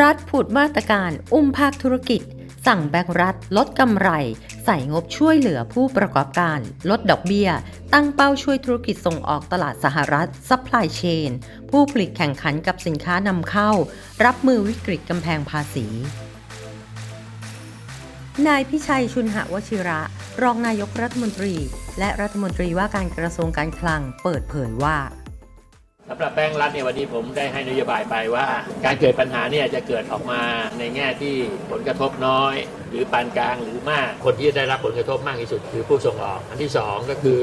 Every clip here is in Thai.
รัฐผุดมาตรการอุ้มภาคธุรกิจ สั่งแบงก์รัฐลดกำไร ใส่งบช่วยเหลือผู้ประกอบการ ลดดอกเบี้ย ตั้งเป้าช่วยธุรกิจส่งออกตลาดสหรัฐซัพพลายเชนผู้ผลิตแข่งขันกับสินค้านำเข้า รับมือวิกฤตกำแพงภาษีนายพิชัยชุนหวชิระ รองนายกรัฐมนตรี และรัฐมนตรีว่าการกระทรวงการคลังเปิดเผยว่า สำหรับแบงก์รัฐเนี่ยวันนี้ผมได้ให้นโยบายไปว่า การเกิดปัญหาเนี่ยจะเกิดออกมาในแง่ที่ผลกระทบน้อย หรือปานกลางหรือมากคนที่จะได้รับผลกระทบมากที่สุด คือผู้ส่งออก อันที่ 2 ก็คือ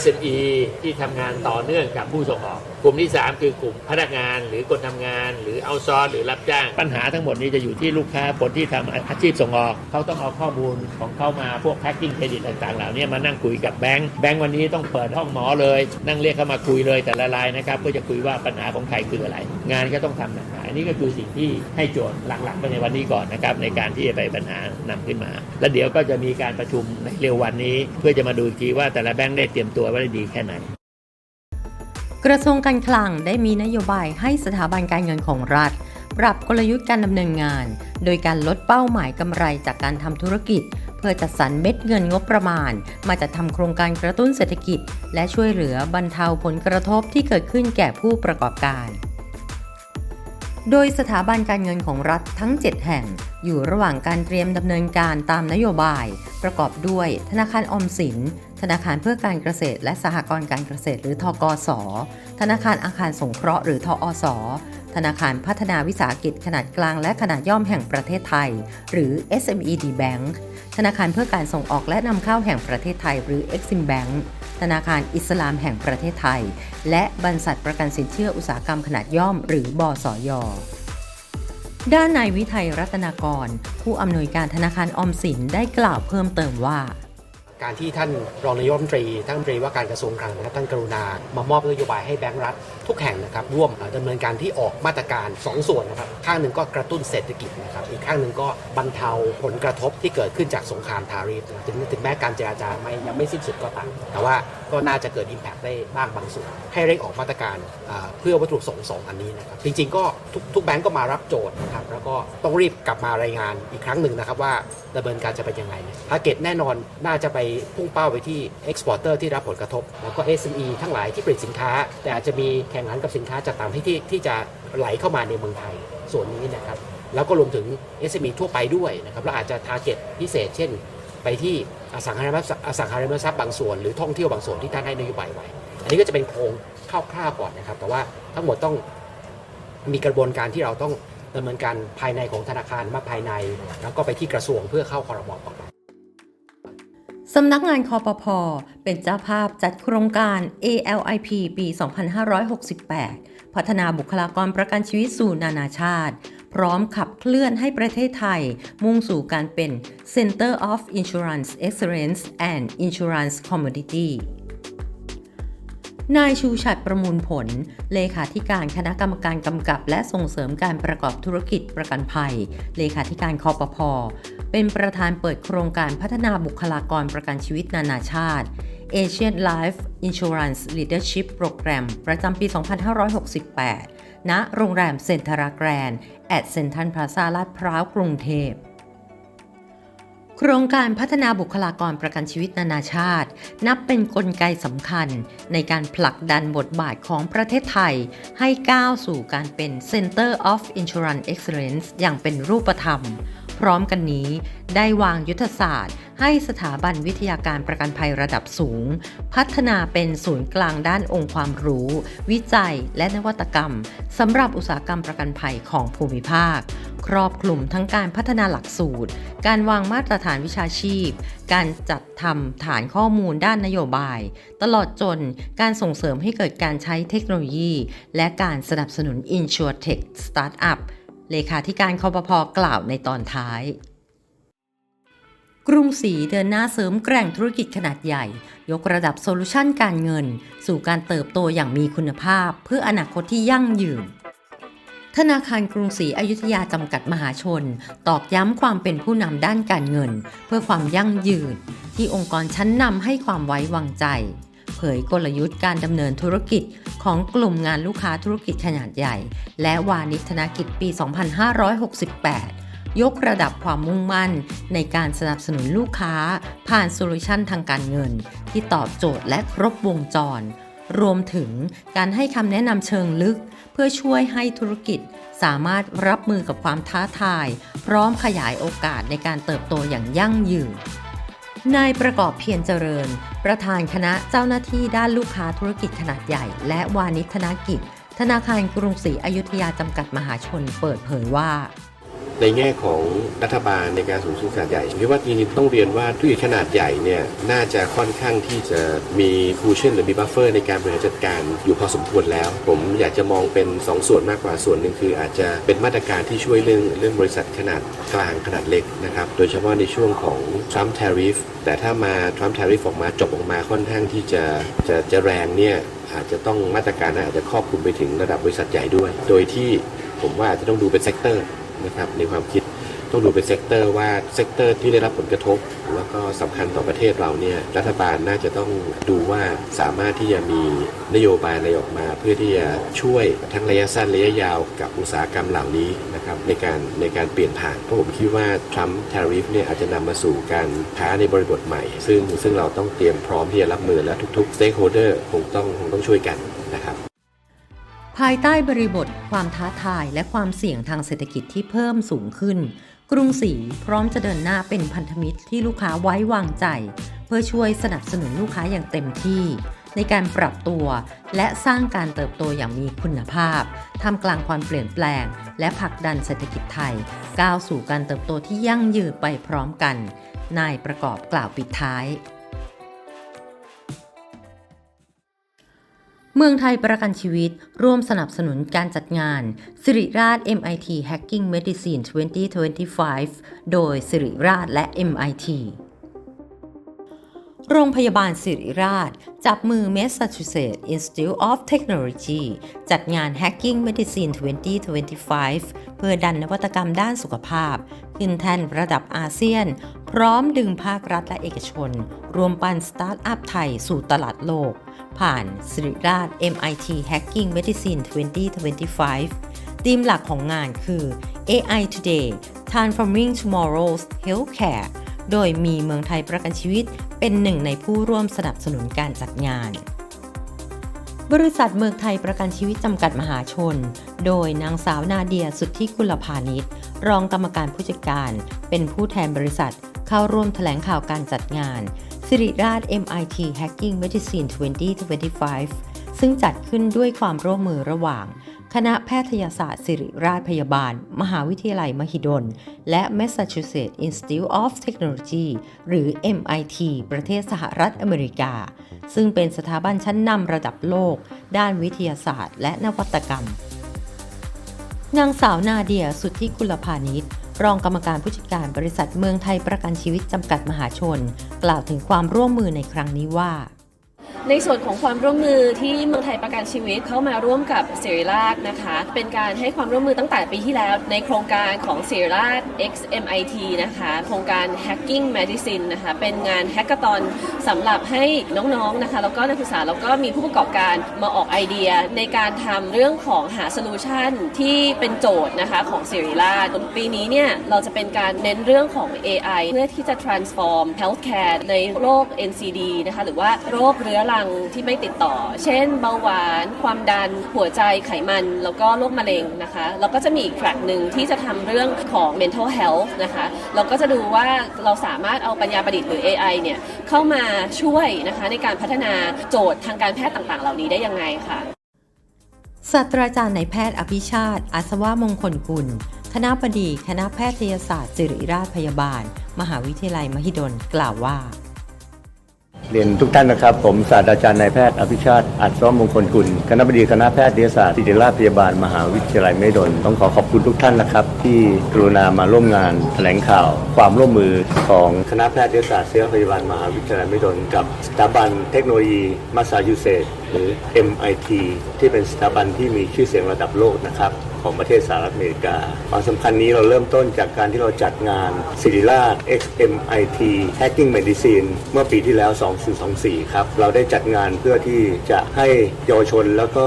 SME ที่ทำงานต่อเนื่องกับผู้ส่งออก กลุ่มที่ 3 คือกลุ่มพนักงาน หรือคนทำงาน หรือเอาซอร์หรือรับจ้างปัญหาทั้งหมดนี้จะอยู่ที่ลูกค้าคนที่ทำอาชีพส่งออกเขาต้องเอาข้อมูลของเขามาพวกแพ็กกิ้งเครดิตต่างๆเหล่านี้มานั่งคุยกับแบงก์แบงก์วันนี้ต้องเปิดห้องหมอเลย นั่งเรียกเข้ามาคุยเลยแต่ละรายนะครับเพื่อจะคุยว่าปัญหาของใครคืออะไร งานก็ต้องทำนะอันนี้ก็คือสิ่งที่ให้โจทย์หลักๆไปในวันนี้ก่อนนะครับในการที่จะไปปัญหานำขึ้นมา แล้วเดี๋ยวก็จะมีการประชุมในเร็ววันนี้ เพื่อจะมาดูอีกทีว่าแต่ละแบงก์ได้เตรียมตัวไว้ดีแค่ไหนกระทรวงการคลังได้มีนโยบายให้สถาบันการเงินของรัฐ ปรับกลยุทธ์การดำเนินงาน โดยการลดเป้าหมายกำไรจากการทำธุรกิจ พื่อจัดสรรเม็ดเงินงบประมาณ มาจัดทำโครงการกระตุ้นเศรษฐกิจ และช่วยเหลือบรรเทาผลกระทบที่เกิดขึ้นแก่ผู้ประกอบการ โดยสถาบันการเงินของรัฐทั้ง 7 แห่ง อยู่ระหว่างการเตรียมดำเนินการตามนโยบาย ประกอบด้วยธนาคารอมสิน ธนาคารเพื่อการเกษตร และสหกรณ์การเกษตร หรือทกส ธนาคารอาคารสงเคราะห์หรือทอสธนาคารพัฒนาวิสาหกิจขนาดกลางและขนาดย่อมแห่งประเทศไทย หรือ SMED Bank ธนาคารเพื่อการส่งออกและนำเข้าแห่งประเทศไทย หรือ Exim Bank ธนาคารอิสลามแห่งประเทศไทย และบรรษัทประกันสินเชื่ออุตสาหกรรมขนาดย่อมหรือบสยด้านนายวิทัยรัตนากร ผู้อำนวยการธนาคารออมสินได้กล่าวเพิ่มเติมว่า การที่ท่านรองนายกรัฐมนตรีท่านรัฐมนตรีว่าการกระทรวงคลังนะครับท่านกรุณามามอบนโยบายให้แบงก์รัฐทุกแห่งนะครับร่วมดำเนินการที่ออกมาตรการ 2 ส่วนนะครับข้างหนึ่งก็กระตุ้นเศรษฐกิจนะครับอีกข้างหนึ่งก็บรรเทาผลกระทบที่เกิดขึ้นจากสงครามทาริฟถึงถึงแม้การเจราจาไม่ยังไม่สิ้นสุดก็ตามแต่ว่าก็น่าจะเกิด Impact ได้บ้างบางส่วน ให้เร่งออกมาตรการเพื่อวัตถุประสงค์สองอันนี้นะครับจริงๆก็ ทุกทุกแบงก์ก็มารับโจทย์นะครับแล้วก็ต้องรีบกลับมารายงานอีกครั้งหนึ่งนะครับว่าดำเนินการจะเป็นยังไงทาร์เก็ตแน่นอนน่าจะไปพุ่งเป้าไปที่ exporter ที่รับผลกระทบ แล้วก็ SME ทั้งหลายที่ผลิตสินค้า แต่อาจจะมีแข่งขันกับสินค้าจากต่างประเทศที่ที่จะไหลเข้ามาในเมืองไทยส่วนนี้นะครับแล้วก็รวมถึง SME ทั่วไปด้วยนะครับแล้วอาจจะ target พิเศษ เช่น ไปที่อสังหาริมทรัพย์อสังหาริมทรัพย์บางส่วนหรือท่องเที่ยวบางส่วนที่ท่านให้นโยบายไว้ อันนี้ก็จะเป็นโครงคร่าวๆก่อนนะครับ แต่ว่าทั้งหมดต้อง มีกระบวนการที่เราต้องดำเนินการภายในของธนาคารมาภายใน แล้วก็ไปที่กระทรวงเพื่อเข้าคอรมอต่อไป สำนักงานคอปพเป็นเจ้าภาพจัดโครงการ ALIP ปี 2568 พัฒนาบุคลากรประกันชีวิตสู่นานาชาติ พร้อมขับเคลื่อนให้ประเทศไทย มุ่งสู่การเป็น Center of Insurance Excellence and Insurance Commodity นายชูชัดประมูลผล เลขาธิการคณะกรรมการกำกับ และส่งเสริมการประกอบธุรกิจประกันภัย เลขาธิการคอปพเป็นประธานเปิดโครงการพัฒนาบุคลากรประกันชีวิตนานาชาติ Asian Life Insurance Leadership Program ประจำปี 2568 ณ โรงแรมเซ็นทราแกรนด์แอดเซ็นทรัลพลาซาลาดพร้าวกรุงเทพ โครงการพัฒนาบุคลากรประกันชีวิตนานาชาติ นับเป็นนกลไกสำคัญในการผลักดันบทบาทของประเทศไทย ให้ก้าวสู่การเป็น Center of Insurance Excellence อย่างเป็นรูปธรรม พร้อมกันนี้ได้วางยุทธศาสตร์ ให้สถาบันวิทยาการประกันภัยระดับสูง พัฒนาเป็นศูนย์กลางด้านองค์ความรู้ วิจัยและนวัตกรรมสำหรับอุตสาหกรรมประกันภัยของภูมิภาค ครอบคลุมทั้งการพัฒนาหลักสูตร การวางมาตรฐานวิชาชีพ การจัดทำฐานข้อมูลด้านนโยบาย ตลอดจนการส่งเสริมให้เกิดการใช้เทคโนโลยี และการสนับสนุน InsurTech Startup เลขาธิการคอปพกล่าวในตอนท้าย กรุงศรีเดินหน้าเสริมแกร่งธุรกิจขนาดใหญ่ ยกระดับโซลูชันการเงิน สู่การเติบโตอย่างมีคุณภาพ เพื่ออนาคตที่ยั่งยืนธนาคารกรุงศรีอยุธยาจำกัดมหาชน ตอกย้ำความเป็นผู้นำด้านการเงิน เพื่อความยั่งยืน ที่องค์กรชั้นนำให้ความไว้วางใจ ยกลยุทธ์การดำเนินธุรกิจของกลุ่มงานลูกค้าธุรกิจขนาดใหญ่ และวานิธนกิจปี 2568 ยกระดับความมุ่งมั่นในการสนับสนุนลูกค้า ผ่านโซลูชันทางการเงิน ที่ตอบโจทย์และครบวงจร รวมถึงการให้คำแนะนำเชิงลึก เพื่อช่วยให้ธุรกิจสามารถรับมือกับความท้าทาย พร้อมขยายโอกาสในการเติบโตอย่างยั่งยืน นายประกอบเพียรเจริญ ประธานคณะเจ้าหน้าที่ด้านลูกค้าธุรกิจขนาดใหญ่ และวานิชธนกิจ ธนาคารกรุงศรีอยุธยาจำกัดมหาชนเปิดเผยว่า ในแง่ของรัฐบาลในการสูงสุดขนาดใหญ่ผมคิดว่าจริงๆต้องเรียนว่าธุรกิจขนาดใหญ่เนี่ยน่าจะค่อนข้างที่จะมีคูชั่นหรือมีบัฟเฟอร์ในการบริหารจัดการอยู่พอสมควรแล้ว ผมอยากจะมองเป็น 2 ส่วนมากกว่าส่วนหนึ่งคือ อาจจะเป็นมาตรการที่ช่วยเรื่องเรื่องบริษัทขนาดกลางขนาดเล็กนะครับโดยเฉพาะในช่วงของ Trump Tariff แต่ถ้ามา Trump Tariff ออกมาจบออกมาค่อนข้างที่จะจะจะแรงเนี่ยอาจจะต้องมาตรการอาจจะครอบคลุมไปถึงระดับบริษัทใหญ่ด้วย โดยที่ผมว่าอาจจะต้องดูเป็นเซกเตอร์ นะครับในความคิดต้องดูเป็นเซกเตอร์ว่าเซกเตอร์ที่ได้รับผลกระทบ แล้วก็สำคัญต่อประเทศเราเนี่ยรัฐบาลน่าจะต้องดูว่าสามารถที่จะมีนโยบายอะไรออกมา เพื่อที่จะช่วยทั้งระยะสั้นระยะยาวกับอุตสาหกรรมเหล่านี้นะครับในการในการเปลี่ยนผ่านเพราะผมคิดว่า Trump Tariff เนี่ยอาจจะนำมาสู่การค้าในบริบทใหม่ ซึ่งซึ่งเราต้องเตรียมพร้อมที่จะรับมือและทุกๆ stakeholder คงต้องคงต้องช่วยกันนะครับ ภายใต้บริบท ความท้าทายและความเสี่ยงทางเศรษฐกิจที่เพิ่มสูงขึ้น กรุงศรีพร้อมจะเดินหน้าเป็นพันธมิตรที่ลูกค้าไว้วางใจ เพื่อช่วยสนับสนุนลูกค้าอย่างเต็มที่ ในการปรับตัว และสร้างการเติบโตอย่างมีคุณภาพท่ามกลางความเปลี่ยนแปลง และผลักดันเศรษฐกิจไทย ก้าวสู่การเติบโตที่ยั่งยืนไปพร้อมกัน นายประกอบกล่าวปิดท้าย เมืองไทยประกันชีวิต ร่วมสนับสนุนการจัดงานสิริราช MIT Hacking Medicine 2025 โดยสิริราชและ MIT โรงพยาบาลสิริราช จับมือ Massachusetts Institute of Technology จัดงาน Hacking Medicine 2025 เพื่อดันนวัตกรรมด้านสุขภาพ ขึ้นแท่นระดับอาเซียน พร้อมดึงภาครัฐและเอกชน รวมปันสตาร์ทอัพไทยสู่ตลาดโลก ผ่านสิริราช MIT Hacking Medicine 2025 ธีมหลักของงานคือ AI Today Transforming Tomorrow's Healthcare โดยมีเมืองไทยประกันชีวิตเป็นหนึ่งในผู้ร่วมสนับสนุนการจัดงาน บริษัทเมืองไทยประกันชีวิตจำกัดมหาชน โดยนางสาวนาเดียสุทธิกุลพาณิชรองกรรมการผู้จัดการ เป็นผู้แทนบริษัทเข้าร่วมแถลงข่าวการจัดงาน สิริราช MIT Hacking Medicine 2025 ซึ่งจัดขึ้นด้วยความร่วมมือระหว่าง คณะแพทยศาสตร์ศิริราชพยาบาล มหาวิทยาลัยมหิดล และ Massachusetts Institute of Technology หรือ MIT ประเทศสหรัฐอเมริกา ซึ่งเป็นสถาบันชั้นนำระดับโลก ด้านวิทยาศาสตร์ และนวัตกรรม นางสาวนาเดียสุทธิกุลพาณิชย์ รองกรรมการผู้จัดการบริษัทเมืองไทยประกันชีวิตจำกัดมหาชน กล่าวถึงความร่วมมือในครั้งนี้ว่า ในส่วนของความร่วมมือที่เมืองไทยประกันชีวิตเข้ามาร่วมกับเสรีราชนะคะ เป็นการให้ความร่วมมือตั้งแต่ปีที่แล้ว ในโครงการของเสรีราช XMIT นะคะ โครงการ Hacking Medicine นะคะ เป็นงานแฮกเกอร์ตอนสำหรับให้น้องๆนะคะ แล้วก็นักศึกษาแล้วก็มีผู้ประกอบการมาออกไอเดีย ในการทำเรื่องของหาโซลูชันที่เป็นโจทย์นะคะของเสรีราชปีนี้เนี่ยเราจะเป็นการเน้นเรื่องของ AI เพื่อที่จะ transform healthcare ในโรค NCD นะคะหรือว่าโรคเรื้อรังที่ไม่ติดต่อ เช่น เบาหวาน ความดัน หัวใจ ไขมัน แล้วก็โรคมะเร็งนะคะ แล้วก็จะมีอีกแทร็กหนึ่งที่จะทำเรื่องของ mental health นะคะ เราก็จะดูว่าเราสามารถเอาปัญญาประดิษฐ์หรือ AI เนี่ยเข้ามาช่วยนะคะในการพัฒนาโจทย์ทางการแพทย์ต่างๆ เหล่านี้ได้ยังไงค่ะศาสตราจารย์นายแพทย์อภิชาติอาสวมงคลกุล คณะบดี คณะแพทยศาสตร์ศิริราชพยาบาล มหาวิทยาลัยมหิดล กล่าวว่า เรียนทุกท่านนะครับ ผมศาสตราจารย์นายแพทย์อภิชาติอัดซ้อมมงคลกุลคณะบดีคณะแพทยศาสตร์ศิริราชพยาบาลมหาวิทยาลัยมหิดลต้องขอขอบคุณทุกท่านนะครับ ที่กรุณามาร่วมงานแถลงข่าว ความร่วมมือของคณะแพทยศาสตร์ศิริราชพยาบาลมหาวิทยาลัยมหิดลกับสถาบันเทคโนโลยีมาซาชูเซตส์ หรือ MIT ที่เป็นสถาบันที่มีชื่อเสียงระดับโลกนะครับของประเทศสหรัฐอเมริกา ความสำคัญนี้เราเริ่มต้นจากการที่เราจัดงานศิริราช XMIT Hacking Medicine เมื่อปีที่แล้ว2424 ครับ เราได้จัดงานเพื่อที่จะให้เยาวชนแล้วก็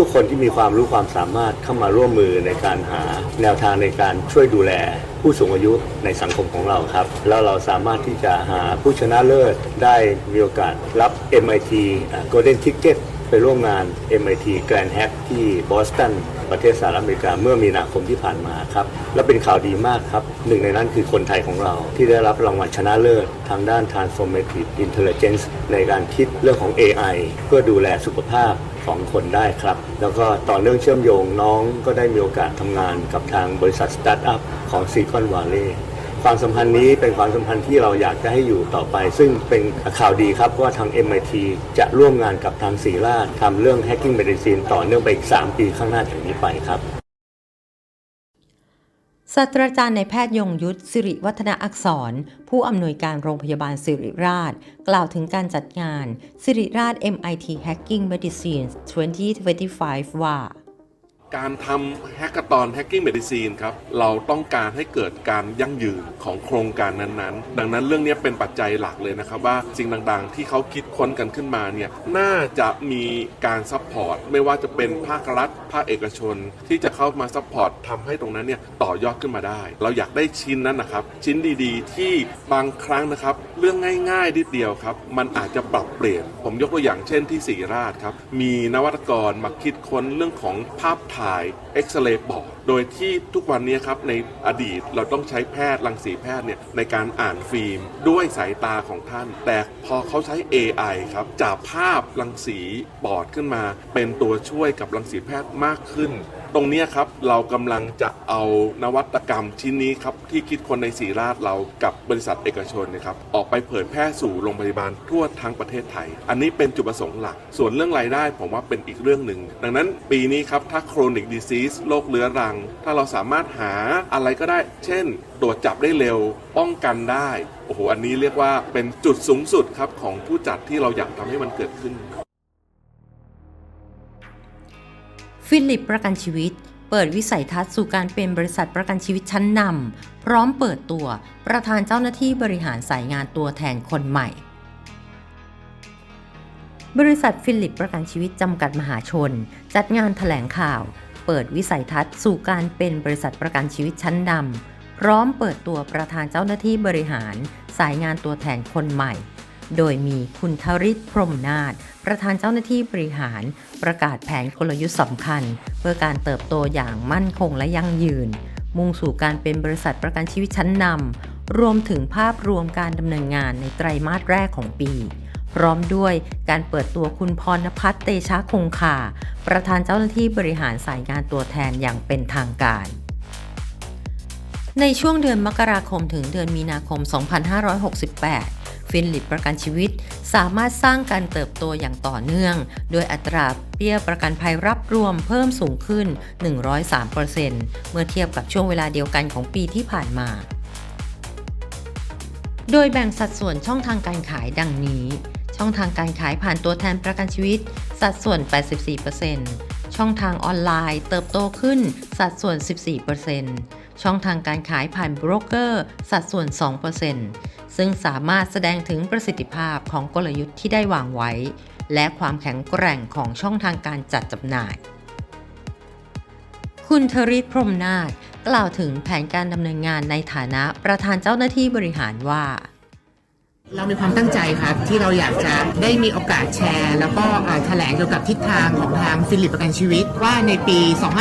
ทุกๆ คนที่มีความรู้ความสามารถเข้ามาร่วมมือในการหาแนวทางในการช่วยดูแลผู้สูงอายุในสังคมของเราครับ แล้วเราสามารถที่จะหาผู้ชนะเลิศได้มีโอกาสรับ MIT Golden Ticket ไปร่วมงาน MIT Grand Hack ที่บอสตันประเทศสหรัฐอเมริกาเมื่อมีนาคมที่ผ่านมาครับ และเป็นข่าวดีมากครับ หนึ่งในนั้นคือคนไทยของเรา ที่ได้รับรางวัลชนะเลิศทางด้าน Transformative Intelligence ในการคิดเรื่องของ AI เพื่อดูแลสุขภาพ ของคนได้ครับ แล้วก็ต่อเรื่องเชื่อมโยงน้องก็ได้มีโอกาสทำงานกับทางบริษัทสตาร์ทอัพของซีคอนว l ล e y ความสัมพันธ์นี้เป็นความสัมพันธ์ที่เราอยากจะให้อยู่ต่อไป ซึ่งเป็นข่าวดีครับว่าทาง MIT จะร่วมงานกับทางศรีราชทำเรื่อง Hacking Medicine ต่อเนื่องไปอีก 3 ปีข้างหน้าจากนี้ไปครับ ศาสตราจารย์ในแพทย์ยงยุทธสิริวัฒนาอักษร ผู้อำนวยการโรงพยาบาลสิริราช กล่าวถึงการจัดงานสิริราช MIT Hacking Medicine 2025 ว่า การทำแฮกเกอร์ตอน Hacking Medicine ครับ เราต้องการให้เกิดการยั่งยืนของโครงการนั้นๆ ดังนั้นเรื่องนี้เป็นปัจจัยหลักเลยนะครับ ว่าสิ่งต่างๆ ที่เขาคิดค้นกันขึ้นมาเนี่ยน่าจะมีการซัพพอร์ตไม่ว่าจะเป็นภาครัฐ ภาคเอกชน ที่จะเข้ามาซัพพอร์ตทำให้ตรงนั้นเนี่ยต่อยอดขึ้นมาได้ เราอยากได้ชิ้นนั้นนะครับ ชิ้นดีๆ ที่บางครั้งนะครับ เรื่องง่ายๆนิดเดียวครับ มันอาจจะปรับเปลี่ยน ผมยกตัวอย่างเช่นที่ศรีราชครับมีนวัตกรมาคิดค้นเรื่องของภาพถ่ายเอ็กซเรย์ปอด โดยที่ทุกวันนี้ครับในอดีตเราต้องใช้แพทย์รังสีแพทย์เนี่ยในการอ่านฟิล์มด้วยสายตาของท่าน แต่พอเขาใช้ AI ครับจับภาพรังสีปอดขึ้นมา เป็นตัวช่วยกับรังสีแพทย์มากขึ้นตรงนี้ครับเรากำลังจะเอานวัตกรรมชิ้นนี้ครับที่คิดคนในสีราชเรากับบริษัทเอกชนนะครับออกไปเผยแพร่สู่โรงพยาบาลทั่วทั้งประเทศไทย อันนี้เป็นจุดประสงค์หลัก ส่วนเรื่องรายได้ผมว่าเป็นอีกเรื่องหนึ่ง ดังนั้นปีนี้ครับถ้า chronic disease โรคเรื้อรัง ถ้าเราสามารถหาอะไรก็ได้ เช่นตรวจจับได้เร็วป้องกันได้โอ้โหอันนี้เรียกว่าเป็นจุดสูงสุดครับของผู้จัดที่เราอยากทำให้มันเกิดขึ้น ฟิลิปประกันชีวิต เปิดวิสัยทัศน์สู่การเป็นบริษัทประกันชีวิตชั้นนำพร้อมเปิดตัว ประธานเจ้าหน้าที่บริหารสายงานตัวแทนคนใหม่ บริษัทฟิลิปประกันชีวิตจำกัดมหาชน จัดงานถแถลงข่าว เปิดวิสัยทัศน์สู่การเป็นบริษัทประกันชีวิตชั้นนำพร้อมเปิดตัวประธานเจ้าหน้าที่บริหาร สายงานตัวแทนคนใหม่ โดยมีคุณทริศพรมนาถประธานเจ้าหน้าที่บริหาร ประกาศแผนกลยุทธ์สำคัญ เพื่อการเติบโตอย่างมั่นคงและยั่งยืน มุ่งสู่การเป็นบริษัทประกันชีวิตชั้นนำรวมถึงภาพรวมการดำเนินงานในไตรมาสแรกของปี พร้อมด้วยการเปิดตัวคุณพรณพัฒน์เตชะคงคาประธานเจ้าหน้าที่บริหารสายงานตัวแทนอย่างเป็นทางการในช่วงเดือนมกราคมถึงเดือนมีนาคม 2568 ฟินลิปประกันชีวิต สามารถสร้างการเติบโตอย่างต่อเนื่อง โดยอัตราเบี้ยประกันภัยรับรวมเพิ่มสูงขึ้น 103%เมื่อเทียบกับช่วงเวลาเดียวกันของปีที่ผ่านมา โดยแบ่งสัดส่วนช่องทางการขายดังนี้ ช่องทางการขายผ่านตัวแทนประกันชีวิต สัดส่วน 84%ช่องทางออนไลน์เติบโตขึ้น สัดส่วน 14%ช่องทางการขายผ่านโบรกเกอร์ สัดส่วน 2% ซึ่งสามารถแสดงถึงประสิทธิภาพของกลยุทธ์ที่ได้วางไว้ และความแข็งแกร่งของช่องทางการจัดจำหน่าย คุณธริศพรมนาถกล่าวถึงแผนการดำเนินงานในฐานะประธานเจ้าหน้าที่บริหารว่า เรามีความตั้งใจครับที่เราอยากจะได้มีโอกาสแชร์ แล้วก็แถลงเกี่ยวกับทิศทางของทางฟิลิปประกันชีวิต ว่าในปี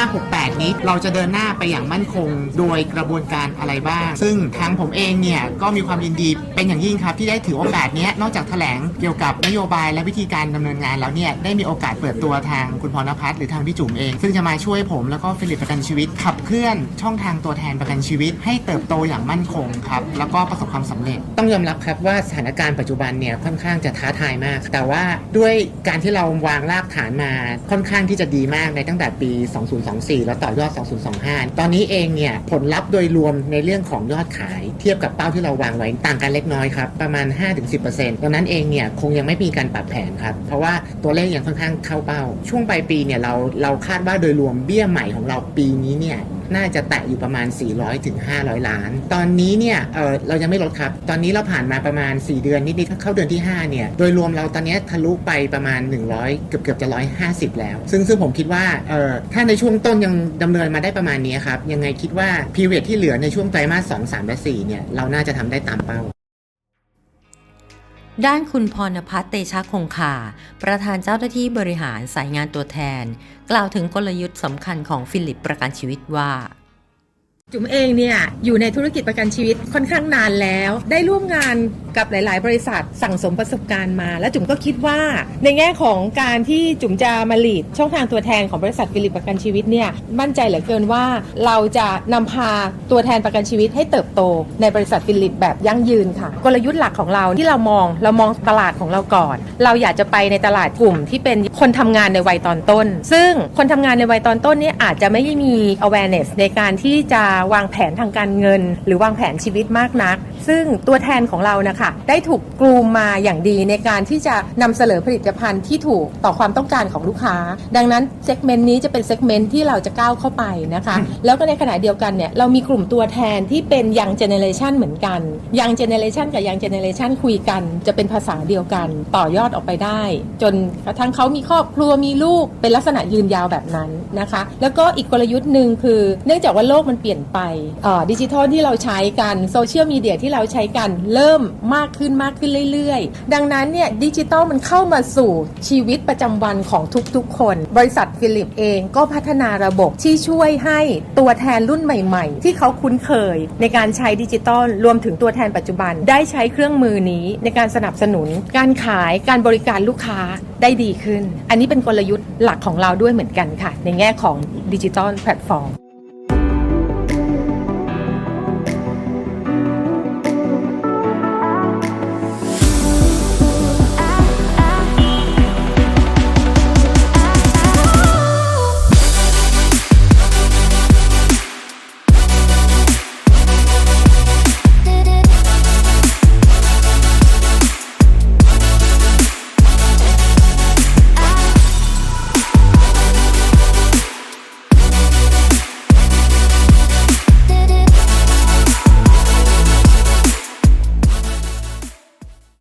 2568 นี้เราจะเดินหน้าไปอย่างมั่นคง โดยกระบวนการอะไรบ้าง ซึ่งทางผมเองเนี่ยก็มีความยินดีเป็นอย่างยิ่งครับ ที่ได้ถือโอกาสเนี้ยนอกจากแถลงเกี่ยวกับนโยบายและวิธีการดำเนินงานแล้วเนี่ยได้มีโอกาสเปิดตัวทางคุณพรณพัฒน์หรือทางพี่จุ๋มเอง ซึ่งจะมาช่วยผมแล้วก็ฟิลิปประกันชีวิต ขับเคลื่อนช่องทางตัวแทนประกันชีวิต ให้เติบโตอย่างมั่นคงครับแล้วก็ประสบความสำเร็จต้องยอมรับครับว่าถานการณ์ปัจจุบันเนี่ยค่อนข้างจะท้าทายมาก แต่ว่าด้วยการที่เราวางรากฐานมาค่อนข้างที่จะดีมากในตั้งแต่ปี 2024 แล้วต่อยอด 2025 ตอนนี้เองเนี่ยผลลัพธ์โดยรวมในเรื่องของยอดขาย เทียบกับเป้าที่เราวางไว้ต่างกันเล็กน้อยครับประมาณ 5-10%ดังนั้นเองเนี่ยคงยังไม่มีการปรับแผนครับเพราะว่าตัวเลขยังค่อนข้างเข้าเป้า ช่วงปลายปีเนี่ยเราเราคาดว่าโดยรวมเบี้ยใหม่ของเราปีนี้เนี่ย น่าจะแตะอยู่ประมาณ 400ถึง500 ล้าน ตอนนี้เนี่ยเออเรายังไม่ลดครับ ตอนนี้เราผ่านมาประมาณ 4 เดือนนิดๆเข้าเดือนที่ 5 เนี่ย โดยรวมเราตอนนี้ทะลุไปประมาณ 100 เกือบเกือบจะ 150 แล้ว ซึ่งซึ่งผมคิดว่าเออถ้าในช่วงต้นยังดำเนินมาได้ประมาณนี้ครับ ยังไงคิดว่าพีเวทที่เหลือในช่วงไตรมาส2 3และ4เนี่ยเราน่าจะทำได้ตามเป้า ด้านคุณพรพัฒน์เตชะคงคา ประธานเจ้าหน้าที่บริหารสายงานตัวแทน กล่าวถึงกลยุทธ์สำคัญของฟิลิปประกันชีวิตว่า จุ๋มเองเนี่ยอยู่ในธุรกิจประกันชีวิตค่อนข้างนานแล้ว ได้ร่วมงานกับหลาย ๆ บริษัทสั่งสมประสบการณ์มา และจุ๋มก็คิดว่า ในแง่ของการที่จุ๋มจะมาลีดช่องทางตัวแทนของบริษัทฟิลิปประกันชีวิตเนี่ยมั่นใจเหลือเกินว่า เราจะนำพาตัวแทนประกันชีวิตให้เติบโต ในบริษัทฟิลิปแบบยั่งยืนค่ะ กลยุทธ์หลักของเราที่เรามองเรามองตลาดของเราก่อน เราอยากจะไปในตลาดกลุ่มที่เป็นคนทำงานในวัยตอนต้น ซึ่งคนทำงานในวัยตอนต้นเนี่ยอาจจะไม่ได้มี awareness ในการที่จะวางแผนทางการเงิน หรือวางแผนชีวิตมากนัก ซึ่งตัวแทนของเรานะคะได้ถูกกรูมมาอย่างดีในการที่จะนำเสนอผลิตภัณฑ์ที่ถูกต่อความต้องการของลูกค้า ดังนั้นเซกเมนต์นี้จะเป็นเซกเมนต์ที่เราจะก้าวเข้าไปนะคะ แล้วก็ในขณะเดียวกันเนี่ยเรามีกลุ่มตัวแทนที่เป็นยังเจเนเรชันเหมือนกันยังเจเนเรชันกับยังเจเนเรชันคุยกัน จะเป็นภาษาเดียวกัน ต่อยอดออกไปได้ จนกระทั่งเขามีครอบครัวมีลูกเป็นลักษณะยืนยาวแบบนั้นนะคะ แล้วก็อีกกลยุทธ์หนึ่งคือ เนื่องจากว่าโลกมันเปลี่ยนไปดิจิทัลที่เราใช้กันโซเชียลมีเดียที่เราใช้กันเริ่มมากขึ้นมากขึ้นเรื่อยๆ ดังนั้นเนี่ยดิจิทัลมันเข้ามาสู่ชีวิตประจำวันของทุกๆคน บริษัทฟิลิปเองก็พัฒนาระบบที่ช่วยให้ตัวแทนรุ่นใหม่ ๆ ที่เขาคุ้นเคย ในการใช้ดิจิทัลรวมถึงตัวแทนปัจจุบัน ได้ใช้เครื่องมือนี้ในการสนับสนุน การขายการบริการลูกค้าได้ดีขึ้น อันนี้เป็นกลยุทธ์หลักของเราด้วยเหมือนกันค่ะ ในแง่ของดิจิทัลแพลตฟอร์ม